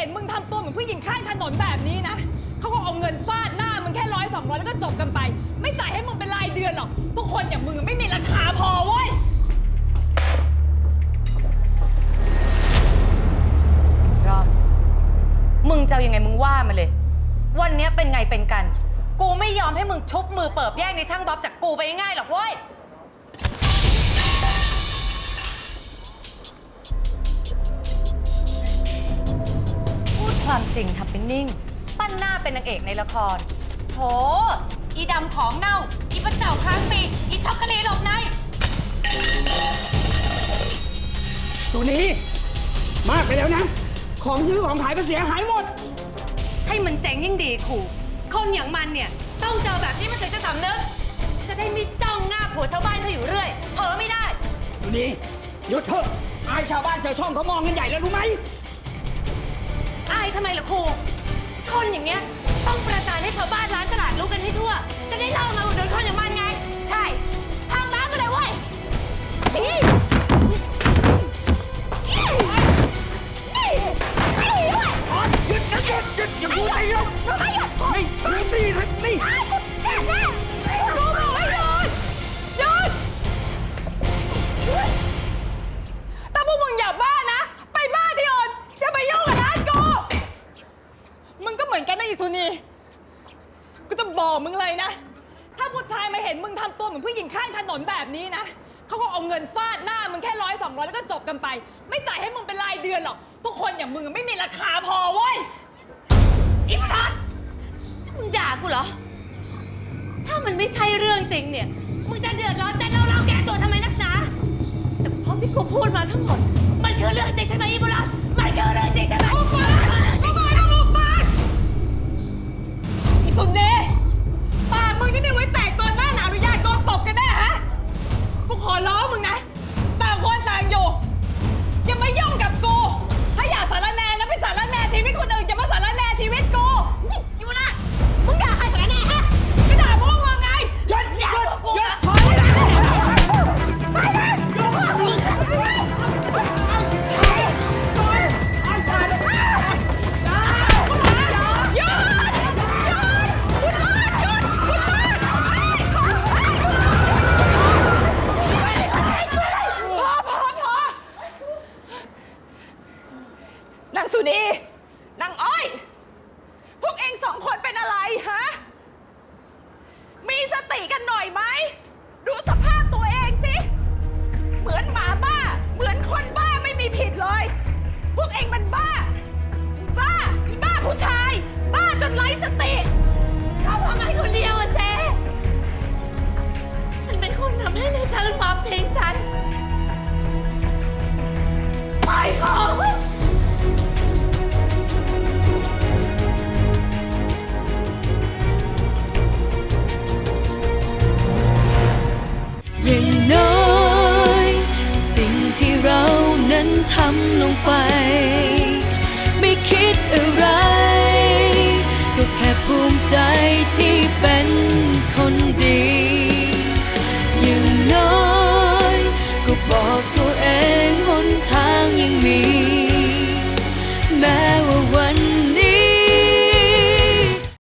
ห็นมึงทำตัวเหมือนผู้หญิงข้างถนนแบบนี้นะ เขาก็เอาเงินฟาดหน้ามึงแค่ร้อยสองร้อยแล้วก็จบกันไป ไม่จ่ายให้มึงเป็นรายเดือนหรอก พวกคนอย่างมึงอะไม่มีราคาพอเว้ย รอบมึงจะเอายังไงมึงว่ามาเลย วันเนี้ยเป็นไงเป็นกัน กูไม่ยอมให้มึงชุบมือเปิบแย่งในช่างบ๊อบจากกูไปง่ายๆหรอกเว้ย ความจริงทำเป็นนิ่ง ปั้นหน้าเป็นนางเอกในละครโถอีดำของเน่า อีประเจ้าค้างปีอีช็อกโกแลตหลบใน สุนีมากไปแล้วนะ ของซื้อของขายก็เสียหายหมด ให้มันเจ๋งยิ่งดีครูคนอย่างมันเนี่ย ต้องเจอแบบนี้มันถึงจะสำนึก จะได้ไม่จ้องหน้าผัวชาวบ้านเขาอยู่เรื่อยเผลอไม่ได้ สุนีหยุดเถอะอายชาวบ้านชาวช่องเขามองกันใหญ่แล้วรู้ไหม อายทำไมล่ะครู คนอย่างเงี้ยต้องประจานให้ชาวบ้าน นกันนะอีสุนีกูจะบอกมึงเลยนะ ถ้าผู้ชายมาเห็นมึงทำตัวเหมือนผู้หญิงข้างถนนแบบนี้นะ เขาก็เอาเงินฟาดหน้ามึงแค่ร้อยสองร้อยแล้วก็จบกันไป ไม่จ่ายให้มึงเป็นรายเดือนหรอก พวกคนอย่างมึงไม่มีราคาพอเว้ยอีพัทมึงด่ากูเหรอ ถ้ามันไม่ใช่เรื่องจริงเนี่ย มึงจะเดือดร้อนแต่เราเราแก้ตัวทำไมนักหนาแต่เพราะที่กูพูดมาทั้งหมด นางสุนีนางอ้อย พวกเองสองคนเป็นอะไรฮะ มีสติกันหน่อยไหม ดูสภาพตัวเองสิ เหมือนหมาันทำลงไป ไม่คิดอะไร ก็แค่ภูมิใจที่เป็นคนดี อย่างน้อย ก็บอกตัวเองหนทางยังมี